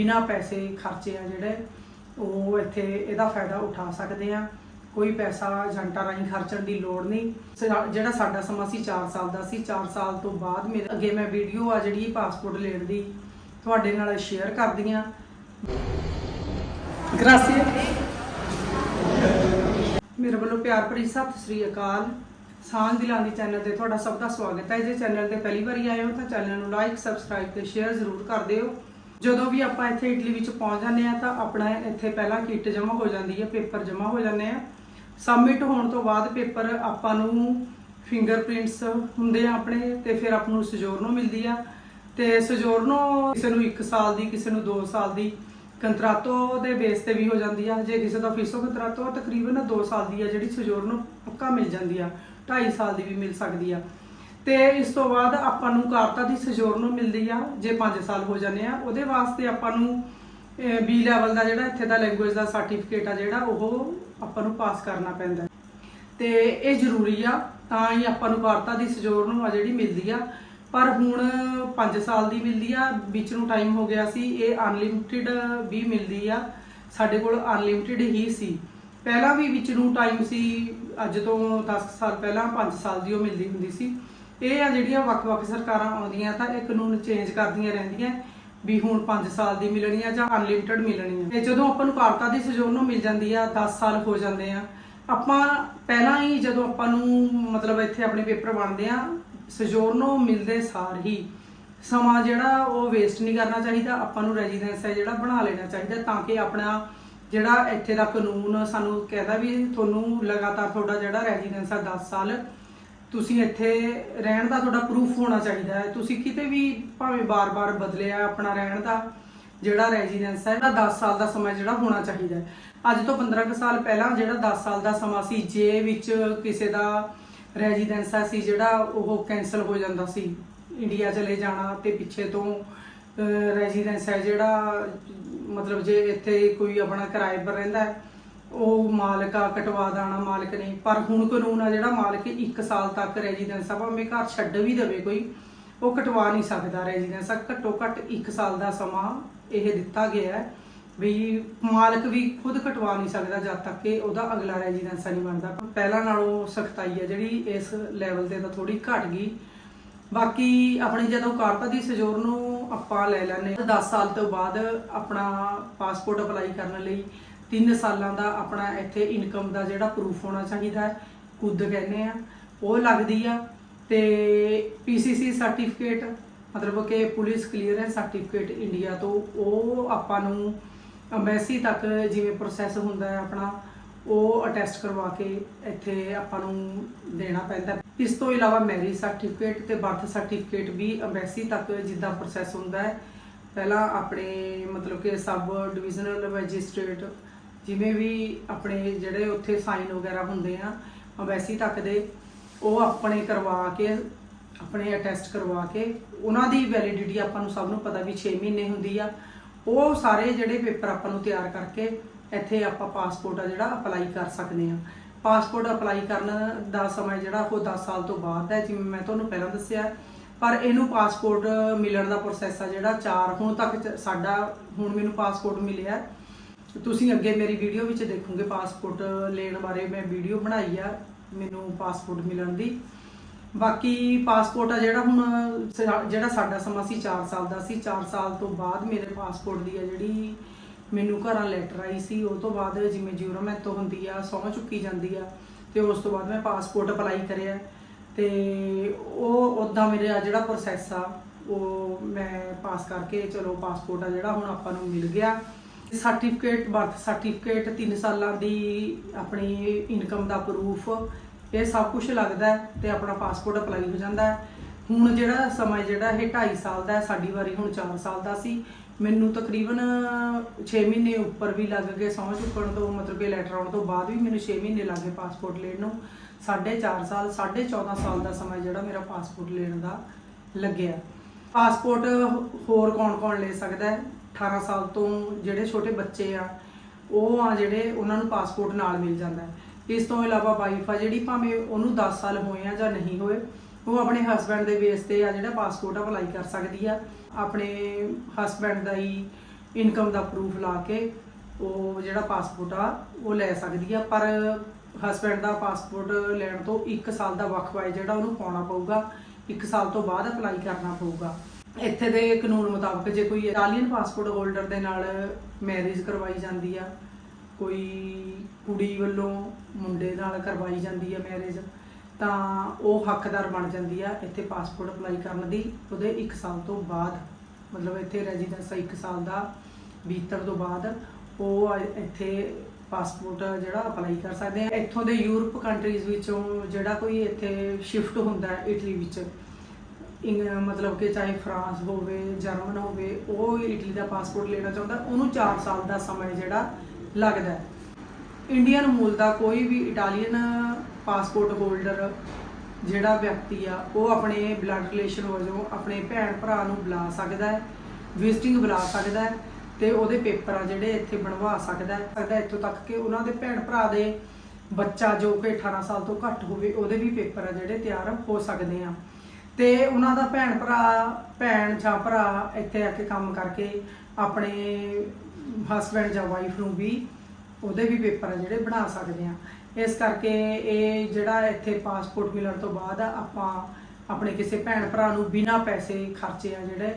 ਬਿਨਾਂ ਪੈਸੇ ਖਰਚੇ ਆ ਜਿਹੜੇ, ਉਹ ਇੱਥੇ ਇਹਦਾ ਫਾਇਦਾ ਉਠਾ ਸਕਦੇ ਆ। ਕੋਈ ਪੈਸਾ ਏਜੰਟਾਂ ਰਾਹੀਂ ਖਰਚਣ ਦੀ ਲੋੜ ਨਹੀਂ। ਜਿਹੜਾ ਸਾਡਾ ਸਮਾਂ ਸੀ 4 ਸਾਲ ਦਾ ਸੀ 4 ਸਾਲ ਤੋਂ ਬਾਅਦ ਮੇਰੇ ਅੱਗੇ ਮੈਂ ਵੀਡੀਓ ਆ ਜਿਹੜੀ ਪਾਸਪੋਰਟ ਲੈਣ ਦੀ ਤੁਹਾਡੇ ਨਾਲ ਸ਼ੇਅਰ ਕਰਦੀ ਆ। ਗ੍ਰਾਸੀਆ। ਮੇਰੇ ਵੱਲੋਂ ਪਿਆਰ ਭਰੀ ਸਤਿ ਸ੍ਰੀ ਅਕਾਲ। ਸਾਂਝ ਦਿਲਾਂ ਦੀ ਚੈਨਲ ਤੇ ਤੁਹਾਡਾ ਸਭ ਦਾ ਸਵਾਗਤ ਹੈ। ਜੇ ਚੈਨਲ ਤੇ ਪਹਿਲੀ ਵਾਰੀ ਆਏ ਹੋ ਤਾਂ ਚੈਨਲ ਨੂੰ ਲਾਈਕ, ਸਬਸਕ੍ਰਾਈਬ ਤੇ ਸ਼ੇਅਰ ਜ਼ਰੂਰ ਕਰ ਦਿਓ। ਜਦੋਂ ਵੀ ਆਪਾਂ ਇੱਥੇ ਇਟਲੀ ਵਿੱਚ ਪਹੁੰਚ ਜਾਂਦੇ ਆ ਤਾਂ ਆਪਣਾ ਇੱਥੇ ਪਹਿਲਾਂ ਕਿੱਟ ਜਮ੍ਹਾਂ ਹੋ ਜਾਂਦੀ ਹੈ, ਪੇਪਰ ਜਮ੍ਹਾਂ ਹੋ ਜਾਂਦੇ ਆ। ਸਬਮਿਟ ਹੋਣ ਤੋਂ ਬਾਅਦ ਪੇਪਰ ਆਪਾਂ ਨੂੰ ਫਿੰਗਰਪ੍ਰਿੰਟਸ ਹੁੰਦੇ ਆ ਆਪਣੇ ਤੇ ਫਿਰ ਆਪ ਨੂੰ ਸਜੋਰਨੋ ਮਿਲਦੀ ਆ। ਤੇ ਸਜੋਰਨੋ ਕਿਸੇ ਨੂੰ 1 ਸਾਲ ਦੀ, ਕਿਸੇ ਨੂੰ 2 ਸਾਲ ਦੀ ਕੰਤਰਾਤੋ ਦੇ ਬੇਸ ਤੇ ਵੀ ਹੋ ਜਾਂਦੀ ਆ। ਜੇ ਕਿਸੇ ਦਾ ਫੀਸੋ ਕੰਤਰਾਤੋ ਆ, ਤਕਰੀਬਨ 2 ਸਾਲ ਦੀ ਆ ਜਿਹੜੀ ਸਜੋਰਨੋ ਪੱਕਾ ਮਿਲ ਜਾਂਦੀ ਆ 2.5 ਸਾਲ ਦੀ ਵੀ ਮਿਲ ਸਕਦੀ ਆ। ਤੇ ਇਸ ਤੋਂ ਬਾਅਦ ਆਪਾਂ ਨੂੰ ਕਾਰਤਾ ਦੀ ਸਜੋਰ ਨੂੰ ਮਿਲਦੀ ਆ, ਜੇ 5 ਸਾਲ ਹੋ ਜਾਂਦੇ ਆ, ਉਹਦੇ ਵਾਸਤੇ ਆਪਾਂ ਨੂੰ ਬੀ ਲੈਵਲ ਦਾ ਜਿਹੜਾ ਇੱਥੇ ਦਾ ਲੈਂਗੁਏਜ ਦਾ ਸਰਟੀਫਿਕੇਟ ਆ ਜਿਹੜਾ, ਉਹ ਆਪਾਂ ਨੂੰ ਪਾਸ ਕਰਨਾ ਪੈਂਦਾ। ਹੈ। ਤੇ ਇਹ ਜ਼ਰੂਰੀ ਆ, ਤਾਂ ਹੀ ਆਪਾਂ ਨੂੰ ਕਾਰਤਾ ਦੀ ਸਜੋਰਨੋ ਆ ਜਿਹੜੀ ਮਿਲਦੀ ਆ। ਪਰ ਹੁਣ 5 ਸਾਲ ਦੀ ਮਿਲਦੀ ਆ, ਵਿੱਚ ਨੂੰ ਟਾਈਮ ਹੋ ਗਿਆ ਸੀ, ਇਹ ਅਨਲਿਮਿਟਿਡ ਵੀ ਮਿਲਦੀ ਆ। ਸਾਡੇ ਕੋਲ ਅਨਲਿਮਿਟਿਡ ਹੀ ਸੀ। ਪਹਿਲਾਂ ਵੀ ਵਿੱਚ ਨੂੰ ਟਾਈਮ ਸੀ, ਅੱਜ ਤੋਂ 10 ਸਾਲ ਪਹਿਲਾਂ 5 ਸਾਲ ਦੀ ਉਹ ਮਿਲਦੀ ਹੁੰਦੀ ਸੀ। ਇਹ ਆ ਜਿਹੜੀਆਂ ਵੱਖ-ਵੱਖ ਸਰਕਾਰਾਂ ਆਉਂਦੀਆਂ ਤਾਂ ਇਹ ਕਾਨੂੰਨ ਚੇਂਜ ਕਰਦੀਆਂ ਰਹਿੰਦੀਆਂ ਵੀ ਹੁਣ 5 ਸਾਲ ਦੀ ਮਿਲਣੀ ਆ ਜਾਂ ਅਨਲਿਮਿਟਿਡ ਮਿਲਣੀ ਆ ਤੇ ਜਦੋਂ ਆਪਾਂ ਨੂੰ ਕਾਰਤਾ ਦੀ ਸਜੋਰਨੋ ਮਿਲ ਜਾਂਦੀ ਆ 10 ਸਾਲ ਹੋ ਜਾਂਦੇ ਆ, ਆਪਾਂ ਪਹਿਲਾਂ ਹੀ ਜਦੋਂ ਆਪਾਂ ਨੂੰ ਮਤਲਬ ਇੱਥੇ ਆਪਣੇ ਪੇਪਰ ਬਣਦੇ ਆ ਸਜੋਰਨੋ ਮਿਲਦੇ ਸਾਰ ਹੀ ਸਮਾਂ ਜਿਹੜਾ ਉਹ ਵੇਸਟ ਨਹੀਂ ਕਰਨਾ ਚਾਹੀਦਾ, ਆਪਾਂ ਨੂੰ ਰੈਜ਼ੀਡੈਂਸ ਹੈ ਜਿਹੜਾ ਬਣਾ ਲੈਣਾ ਚਾਹੀਦਾ ਤਾਂ ਕਿ ਆਪਣਾ ਜਿਹੜਾ ਇੱਥੇ ਦਾ ਕਾਨੂੰਨ ਸਾਨੂੰ ਕਹਿੰਦਾ ਵੀ ਤੁਹਾਨੂੰ ਲਗਾਤਾਰ ਤੁਹਾਡਾ ਜਿਹੜਾ ਰੈਜ਼ੀਡੈਂਸ ਆ 10 ਸਾਲ ਤੁਸੀਂ ਇੱਥੇ ਰਹਿਣ ਦਾ ਤੁਹਾਡਾ ਪ੍ਰੂਫ ਹੋਣਾ ਚਾਹੀਦਾ ਹੈ। ਤੁਸੀਂ ਕਿਤੇ ਵੀ ਭਾਵੇਂ ਬਾਰ-ਬਾਰ ਬਦਲਿਆ ਆਪਣਾ ਰਹਿਣ ਦਾ, ਜਿਹੜਾ ਰੈਜ਼ੀਡੈਂਸ ਹੈ, ਇਹਦਾ 10 ਸਾਲ ਦਾ ਸਮਾਂ ਜਿਹੜਾ ਹੋਣਾ ਚਾਹੀਦਾ ਹੈ। ਅੱਜ ਤੋਂ 15 ਕੁ ਸਾਲ ਪਹਿਲਾਂ ਜਿਹੜਾ 10 ਸਾਲ ਦਾ ਸਮਾਂ ਸੀ, ਜੇ ਵਿੱਚ ਕਿਸੇ ਦਾ ਰੈਜ਼ੀਡੈਂਸ ਸੀ, ਜਿਹੜਾ ਉਹ ਕੈਨਸਲ ਹੋ ਜਾਂਦਾ ਸੀ। ਇੰਡੀਆ ਚਲੇ ਜਾਣਾ ਤੇ ਪਿੱਛੇ ਤੋਂ ਰੈਜ਼ੀਡੈਂਸ ਹੈ ਜਿਹੜਾ, ਮਤਲਬ ਜੇ ਇੱਥੇ ਕੋਈ ਆਪਣਾ ਕਿਰਾਏ ਪਰ ਰਹਿੰਦਾ ਹੈ ਉਹ ਮਾਲਕ ਆ, ਕਟਵਾ ਦਾਣਾ ਮਾਲਕ ਨਹੀਂ। ਪਰ ਹੁਣ ਕਾਨੂੰਨ ਆ ਜਿਹੜਾ ਮਾਲਕ 1 ਸਾਲ ਤੱਕ ਰੈਜ਼ੀਡੈਂਸ ਆ, ਭਾਵੇਂ ਘਰ ਛੱਡ ਵੀ ਦੇਵੇ ਕੋਈ, ਉਹ ਕਟਵਾ ਨਹੀਂ ਸਕਦਾ ਰੈਜ਼ੀਡੈਂਸ ਘੱਟੋ ਘੱਟ 1 ਸਾਲ ਦਾ ਸਮਾਂ ਇਹ ਦਿੱਤਾ ਗਿਆ ਹੈ ਵੀ ਮਾਲਕ ਵੀ ਖੁਦ ਕਟਵਾ ਨਹੀਂ ਸਕਦਾ ਜਦ ਤੱਕ ਕਿ ਉਹਦਾ ਅਗਲਾ ਰੈਜ਼ੀਡੈਂਸ ਨਹੀਂ ਬਣਦਾ। ਪਹਿਲਾਂ ਨਾਲੋਂ ਸਖਤਾਈ ਹੈ ਜਿਹੜੀ ਇਸ ਲੈਵਲ ਤੇ ਤਾਂ ਥੋੜੀ ਘਟ ਗਈ। ਬਾਕੀ ਆਪਣੀ ਜਦੋਂ ਕਾਰਤਾ ਦੀ ਸਜੋਰ ਨੂੰ ਆਪਾਂ ਲੈ ਲੈਨੇ 10 ਸਾਲ ਤੋਂ ਬਾਅਦ ਆਪਣਾ ਪਾਸਪੋਰਟ ਅਪਲਾਈ ਕਰਨ ਲਈ 3 ਸਾਲਾਂ ਦਾ ਆਪਣਾ ਇੱਥੇ ਇਨਕਮ ਦਾ ਜਿਹੜਾ ਪ੍ਰੂਫ ਹੋਣਾ ਚਾਹੀਦਾ ਹੈ ਕੁਦ ਕਹਿੰਦੇ ਆ। ਉਹ ਲੱਗਦੀ ਆ ਤੇ ਪੀਸੀਸੀ ਸਰਟੀਫਿਕੇਟ ਮਤਲਬ ਕਿ ਪੁਲਿਸ ਕਲੀਅਰੈਂਸ ਸਰਟੀਫਿਕੇਟ ਇੰਡੀਆ ਤੋਂ ਉਹ ਆਪਾਂ ਨੂੰ ਐਮਬੈਸੀ ਤੱਕ ਜਿਵੇਂ ਪ੍ਰੋਸੈਸ ਹੁੰਦਾ ਹੈ ਆਪਣਾ, ਉਹ ਅਟੈਸਟ ਕਰਵਾ ਕੇ ਇੱਥੇ ਆਪਾਂ ਨੂੰ ਦੇਣਾ ਪੈਂਦਾ ਇਸ ਤੋਂ ਇਲਾਵਾ ਮੈਰਿਜ ਸਰਟੀਫਿਕੇਟ ਤੇ ਬਰਥ ਸਰਟੀਫਿਕੇਟ ਵੀ ਐਮਬੈਸੀ ਤੱਕ ਜਿੱਦਾਂ ਪ੍ਰੋਸੈਸ ਹੁੰਦਾ ਹੈ। ਪਹਿਲਾਂ ਆਪਣੇ ਮਤਲਬ ਕਿ ਸਬ ਡਿਵੀਜ਼ਨਲ ਮੈਜਿਸਟ੍ਰੇਟ ਜਿਵੇਂ ਵੀ ਆਪਣੇ ਜਿਹੜੇ ਉੱਥੇ ਸਾਈਨ ਵਗੈਰਾ ਹੁੰਦੇ ਆ ਐਮਬੈਸੀ ਤੱਕ ਦੇ ਉਹ ਆਪਣੇ ਕਰਵਾ ਕੇ, ਆਪਣੇ ਅਟੈਸਟ ਕਰਵਾ ਕੇ, ਉਹਨਾਂ ਦੀ ਵੈਲਿਡਿਟੀ ਆਪਾਂ ਨੂੰ ਸਭ ਨੂੰ ਪਤਾ ਵੀ 6 ਮਹੀਨੇ ਹੁੰਦੀ ਆ। ਉਹ ਸਾਰੇ ਜਿਹੜੇ ਪੇਪਰ ਆਪਾਂ ਨੂੰ ਤਿਆਰ ਕਰਕੇ ਇੱਥੇ ਆਪਾਂ ਪਾਸਪੋਰਟ ਆ ਜਿਹੜਾ ਅਪਲਾਈ ਕਰ ਸਕਦੇ ਆ। ਪਾਸਪੋਰਟ ਅਪਲਾਈ ਕਰਨ ਦਾ ਸਮਾਂ ਜਿਹੜਾ ਉਹ 10 ਸਾਲ ਤੋਂ ਬਾਅਦ ਹੈ, ਜਿਵੇਂ ਮੈਂ ਤੁਹਾਨੂੰ ਪਹਿਲਾਂ ਦੱਸਿਆ। ਪਰ ਇਹਨੂੰ ਪਾਸਪੋਰਟ ਮਿਲਣ ਦਾ ਪ੍ਰੋਸੈਸ ਆ ਜਿਹੜਾ 4 ਹੁਣ ਤੱਕ ਸਾਡਾ, ਹੁਣ ਮੈਨੂੰ ਪਾਸਪੋਰਟ ਮਿਲਿਆ। ਤੁਸੀਂ ਅੱਗੇ ਮੇਰੀ ਵੀਡੀਓ ਵਿੱਚ ਦੇਖੋਗੇ ਪਾਸਪੋਰਟ ਲੈਣ ਬਾਰੇ ਮੈਂ ਵੀਡੀਓ ਬਣਾਈ ਆ, ਮੈਨੂੰ ਪਾਸਪੋਰਟ ਮਿਲਣ ਦੀ। ਬਾਕੀ ਪਾਸਪੋਰਟ ਆ ਜਿਹੜਾ ਹੁਣ ਜਿਹੜਾ ਸਾਡਾ ਸਮਾਂ ਸੀ 4 ਸਾਲ ਦਾ ਸੀ 4 ਸਾਲ ਤੋਂ ਬਾਅਦ ਮੇਰੇ ਪਾਸਪੋਰਟ ਦੀ ਆ ਜਿਹੜੀ ਮੈਨੂੰ ਘਰਾਂ ਲੈਟਰ ਆਈ ਸੀ, ਉਹ ਤੋਂ ਬਾਅਦ ਜਿਵੇਂ ਜਿਉਰਮੈਂਟ ਤੋਂ ਹੁੰਦੀ ਆ, ਸਹੁੰ ਚੁੱਕੀ ਜਾਂਦੀ ਆ, ਤੇ ਉਸ ਤੋਂ ਬਾਅਦ ਮੈਂ ਪਾਸਪੋਰਟ ਅਪਲਾਈ ਕਰਿਆ। ਤੇ ਉਹ ਉਦਾਂ ਮੇਰਾ ਜਿਹੜਾ ਪ੍ਰੋਸੈਸ ਆ, ਉਹ ਮੈਂ ਪਾਸ ਕਰਕੇ ਚਲੋ ਪਾਸਪੋਰਟ ਆ ਜਿਹੜਾ ਹੁਣ ਆਪਾਂ ਨੂੰ ਮਿਲ ਗਿਆ। ਸਰਟੀਫਿਕੇਟ ਬਰਥ ਸਰਟੀਫਿਕੇਟ 3 ਸਾਲਾਂ ਦੀ ਆਪਣੀ ਇਨਕਮ ਦਾ ਪ੍ਰੂਫ ਇਹ ਸਭ ਕੁਝ ਲੱਗਦਾ ਹੈ ਤੇ ਆਪਣਾ ਪਾਸਪੋਰਟ ਅਪਲਾਈ ਹੋ ਜਾਂਦਾ ਹੈ। ਹੁਣ ਜਿਹੜਾ ਸਮਾਂ ਜਿਹੜਾ ਇਹ 2.5 ਸਾਲ ਦਾ ਹੈ, ਸਾਡੀ ਵਾਰੀ ਹੁਣ 4 ਸਾਲ ਦਾ ਸੀ। ਮੈਨੂੰ ਤਕਰੀਬਨ 6 ਮਹੀਨੇ ਉੱਪਰ ਵੀ ਲੱਗ ਗਏ ਸਹੁੰ ਚੁੱਕਣ ਤੋਂ, ਮਤਲਬ ਕਿ ਲੈਟਰ ਆਉਣ ਤੋਂ ਬਾਅਦ ਵੀ ਮੈਨੂੰ 6 ਮਹੀਨੇ ਲੱਗ ਗਏ ਪਾਸਪੋਰਟ ਲੈਣ ਨੂੰ। 4.5 ਸਾਲ 14.5 ਸਾਲ ਦਾ ਸਮਾਂ ਜਿਹੜਾ ਮੇਰਾ ਪਾਸਪੋਰਟ ਲੈਣ ਦਾ ਲੱਗਿਆ। ਪਾਸਪੋਰਟ ਹੋਰ ਕੌਣ-ਕੌਣ ਲੈ ਸਕਦਾ ਹੈ? 18 ਸਾਲ ਤੋਂ ਜਿਹੜੇ ਛੋਟੇ ਬੱਚੇ ਆ, ਉਹ ਆ ਜਿਹੜੇ ਉਹਨਾਂ ਨੂੰ ਪਾਸਪੋਰਟ ਨਾਲ ਮਿਲ ਜਾਂਦਾ ਹੈ। ਇਸ ਤੋਂ ਇਲਾਵਾ ਵਾਈਫ ਆ ਜਿਹੜੀ ਭਾਵੇਂ ਉਹਨੂੰ 10 ਸਾਲ ਹੋਏ ਆ ਜਾਂ ਨਹੀਂ ਹੋਏ, ਉਹ ਆਪਣੇ ਹਸਬੰਡ ਦੇ ਬੇਸ ਤੇ ਆ ਜਿਹੜਾ ਪਾਸਪੋਰਟ ਅਪਲਾਈ ਕਰ ਸਕਦੀ ਆ। ਆਪਣੇ ਹਸਬੰਡ ਦਾ ਹੀ ਇਨਕਮ ਦਾ ਪ੍ਰੂਫ ਲਾ ਕੇ ਉਹ ਜਿਹੜਾ ਪਾਸਪੋਰਟ ਆ, ਉਹ ਲੈ ਸਕਦੀ ਆ। ਪਰ ਹਸਬੰਡ ਦਾ ਪਾਸਪੋਰਟ ਲੈਣ ਤੋਂ 1 ਸਾਲ ਦਾ ਵਕਫਾ ਹੈ ਜਿਹੜਾ ਉਹਨੂੰ ਪਾਉਣਾ ਪਊਗਾ 1 ਸਾਲ ਤੋਂ ਬਾਅਦ ਅਪਲਾਈ ਕਰਨਾ ਪਊਗਾ। ਇੱਥੇ ਦੇ ਕਾਨੂੰਨ ਮੁਤਾਬਕ ਜੇ ਕੋਈ ਇਟਾਲੀਅਨ ਪਾਸਪੋਰਟ ਹੋਲਡਰ ਦੇ ਨਾਲ ਮੈਰਿਜ ਕਰਵਾਈ ਜਾਂਦੀ ਆ, ਕੋਈ ਕੁੜੀ ਵੱਲੋਂ ਮੁੰਡੇ ਨਾਲ ਕਰਵਾਈ ਜਾਂਦੀ ਆ ਮੈਰਿਜ ਤਾਂ ਉਹ ਹੱਕਦਾਰ ਬਣ ਜਾਂਦੀ ਆ ਇੱਥੇ ਪਾਸਪੋਰਟ ਅਪਲਾਈ ਕਰਨ ਦੀ। ਉਹਦੇ 1 ਸਾਲ ਤੋਂ ਬਾਅਦ, ਮਤਲਬ ਇੱਥੇ ਰੈਜ਼ੀਡੈਂਸ 1 ਸਾਲ ਦਾ ਬੀਤਰ ਤੋਂ ਬਾਅਦ ਉਹ ਇੱਥੇ ਪਾਸਪੋਰਟ ਜਿਹੜਾ ਅਪਲਾਈ ਕਰ ਸਕਦੇ ਆ। ਇੱਥੋਂ ਦੇ ਯੂਰਪ ਕੰਟਰੀਜ਼ ਵਿੱਚੋਂ ਜਿਹੜਾ ਕੋਈ ਇੱਥੇ ਸ਼ਿਫਟ ਹੁੰਦਾ ਇਟਲੀ ਵਿੱਚ ਇੰਗ ਮਤਲਬ ਕਿ ਚਾਹੇ ਫਰਾਂਸ ਹੋਵੇ, ਜਰਮਨ ਹੋਵੇ, ਉਹ ਇਟਲੀ ਦਾ ਪਾਸਪੋਰਟ ਲੈਣਾ ਚਾਹੁੰਦਾ, ਉਹਨੂੰ 4 ਸਾਲ ਦਾ ਸਮਾਂ ਜਿਹੜਾ ਲੱਗਦਾ ਹੈ। ਇੰਡੀਅਨ ਮੂਲ ਦਾ ਕੋਈ ਵੀ ਇਟਾਲੀਅਨ ਪਾਸਪੋਰਟ ਹੋਲਡਰ ਜਿਹੜਾ ਵਿਅਕਤੀ ਆ, ਉਹ ਆਪਣੇ ਬਲੱਡ ਰਿਲੇਸ਼ਨ ਵਜੋਂ ਆਪਣੇ ਭੈਣ ਭਰਾ ਨੂੰ ਬੁਲਾ ਸਕਦਾ ਹੈ ਵਿਜ਼ਿਟਿੰਗ ਬੁਲਾ ਸਕਦਾ ਹੈ ਤੇ ਉਹਦੇ ਪੇਪਰ ਆ ਜਿਹੜੇ ਇੱਥੇ ਬਣਵਾ ਸਕਦਾ ਹੈ। ਸਕਦਾ ਇੱਥੋਂ ਤੱਕ ਕਿ ਉਹਨਾਂ ਦੇ ਭੈਣ ਭਰਾ ਦੇ ਬੱਚਾ ਜੋ ਕਿ 18 ਸਾਲ ਤੋਂ ਘੱਟ ਹੋਵੇ, ਉਹਦੇ ਵੀ ਪੇਪਰ ਆ ਜਿਹੜੇ ਤਿਆਰ ਹੋ ਸਕਦੇ ਆ। ਤੇ ਉਹਨਾਂ ਦਾ ਭੈਣ ਭਰਾ, ਭੈਣ ਜਾਂ ਭਰਾ ਇੱਥੇ ਆ ਕੇ ਕੰਮ ਕਰਕੇ ਆਪਣੇ ਹਸਬੰਡ ਜਾਂ ਵਾਈਫ ਨੂੰ ਵੀ ਉਹਦੇ ਵੀ ਪੇਪਰ ਆ ਜਿਹੜੇ ਬਣਾ ਸਕਦੇ ਆ। ਇਸ ਕਰਕੇ ਇਹ ਜਿਹੜਾ ਇੱਥੇ ਪਾਸਪੋਰਟ ਮਿਲਣ ਤੋਂ ਬਾਅਦ ਆਪਾਂ ਆਪਣੇ ਕਿਸੇ ਭੈਣ ਭਰਾ ਨੂੰ ਬਿਨਾਂ ਪੈਸੇ ਖਰਚੇ ਆ ਜਿਹੜੇ,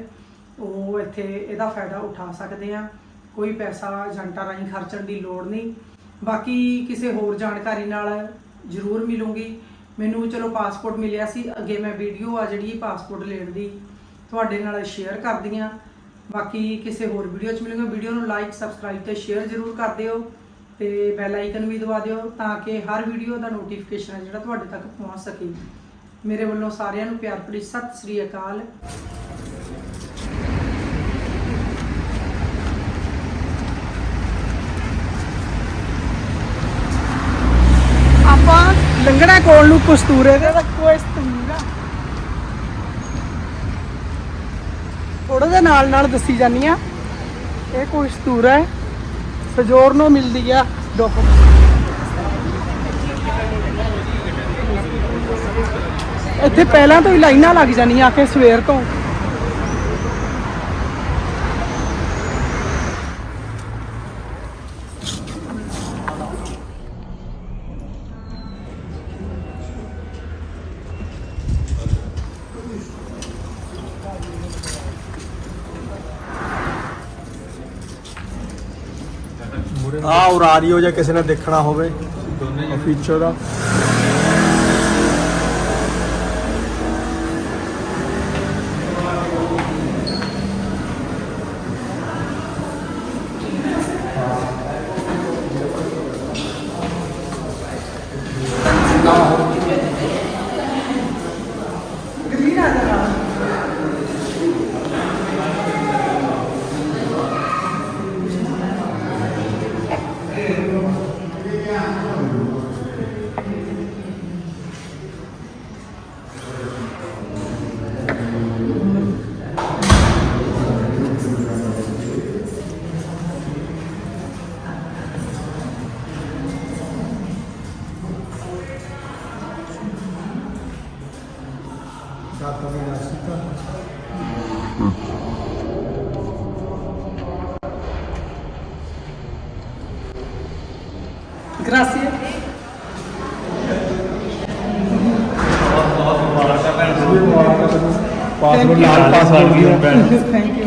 ਉਹ ਇੱਥੇ ਇਹਦਾ ਫਾਇਦਾ ਉਠਾ ਸਕਦੇ ਆ। ਕੋਈ ਪੈਸਾ ਏਜੰਟਾਂ ਰਾਹੀਂ ਖਰਚਣ ਦੀ ਲੋੜ ਨਹੀਂ। ਬਾਕੀ ਕਿਸੇ ਹੋਰ ਜਾਣਕਾਰੀ ਨਾਲ ਜ਼ਰੂਰ ਮਿਲੂੰਗੀ। ਮੈਨੂੰ ਚਲੋ ਪਾਸਪੋਰਟ ਮਿਲਿਆ ਸੀ, ਅੱਗੇ ਮੈਂ ਵੀਡੀਓ ਆ ਜਿਹੜੀ ਪਾਸਪੋਰਟ ਲੈਣ ਦੀ ਤੁਹਾਡੇ ਨਾਲ ਸ਼ੇਅਰ ਕਰਦੀ ਆ ਬਾਕੀ ਕਿਸੇ ਹੋਰ ਵੀਡੀਓ 'ਚ ਮਿਲੂੰਗਾ ਵੀਡੀਓ ਨੂੰ ਲਾਈਕ ਸਬਸਕ੍ਰਾਈਬ ਤੇ ਸ਼ੇਅਰ ਜ਼ਰੂਰ ਕਰ ਦਿਓ ਤੇ ਬੈਲ ਆਈਕਨ ਵੀ ਦਬਾ ਦਿਓ ਤਾਂ ਕਿ ਹਰ ਵੀਡੀਓ ਦਾ ਨੋਟੀਫਿਕੇਸ਼ਨ ਹੈ ਜਿਹੜਾ ਤੁਹਾਡੇ ਤੱਕ ਪਹੁੰਚ ਸਕੇ। ਮੇਰੇ ਵੱਲੋਂ ਸਾਰਿਆਂ ਨੂੰ ਪਿਆਰ ਭਰੀ ਸਤਿ ਸ੍ਰੀ ਅਕਾਲ। ਲੰਗੜਾ ਕੋਲ ਨੂੰ ਕਸਤੂਰੇ ਦੇ ਤਾਂ ਕਸਤੂਰਾ ਥੋੜਾ ਜਿਹਾ ਨਾਲ ਨਾਲ ਦੱਸੀ ਜਾਨੀ ਆ ਇਹ ਕਸਤੂਰਾ ਹੈ। ਸਜੋਰਨੋ ਮਿਲਦੀ ਆ ਡੋਕੋ ਇੱਥੇ ਪਹਿਲਾਂ ਤੋਂ ਹੀ ਲਾਈਨਾਂ ਲੱਗ ਜਾਣੀਆਂ ਆ ਕੇ ਸਵੇਰ ਤੋਂ। ਆ ਉਰਾਰੀਓ ਜਾਂ ਕਿਸੇ ਨੇ ਦੇਖਣਾ ਹੋਵੇ ਫੀਚਰ ਦਾ Grazie. ਪਾਸਪੋਰਟ ਲਾਲ ਪਾਸਪੋਰਟ ਦੀ ਭੈਣ Thank you. ਕਿਆ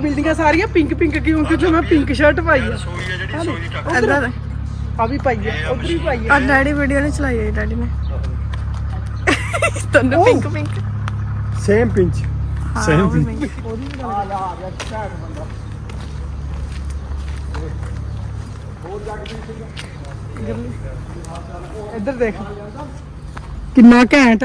ਬਿਲਡਿੰਗਾਂ ਸਾਰੀਆਂ ਪਿੰਕ ਪਿੰਕ ਕਿਉਂ? ਕਿਉਂਕਿ ਮੈਂ ਪਿੰਕ ਸ਼ਰਟ ਪਾਈ ਆ। ਇੱਧਰ ਆ। ਵੀ ਪਾਈ ਆ ਉਧਰ ਵੀ ਪਾਈ ਆ। ਆ ਡੈਡੀ ਵੀਡੀਓ ਨਹੀਂ ਚਲਾਈ ਹੈ ਡੈਡੀ ਨੇ। ਤੈਨੂੰ ਉਹ। Pink pink same pinch same ਇੱਧਰ ਦੇਖ। ਕਿੰਨਾ ਘੈਂਟ।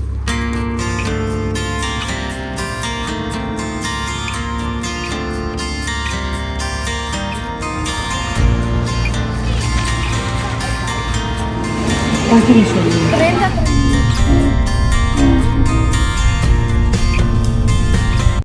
我进去。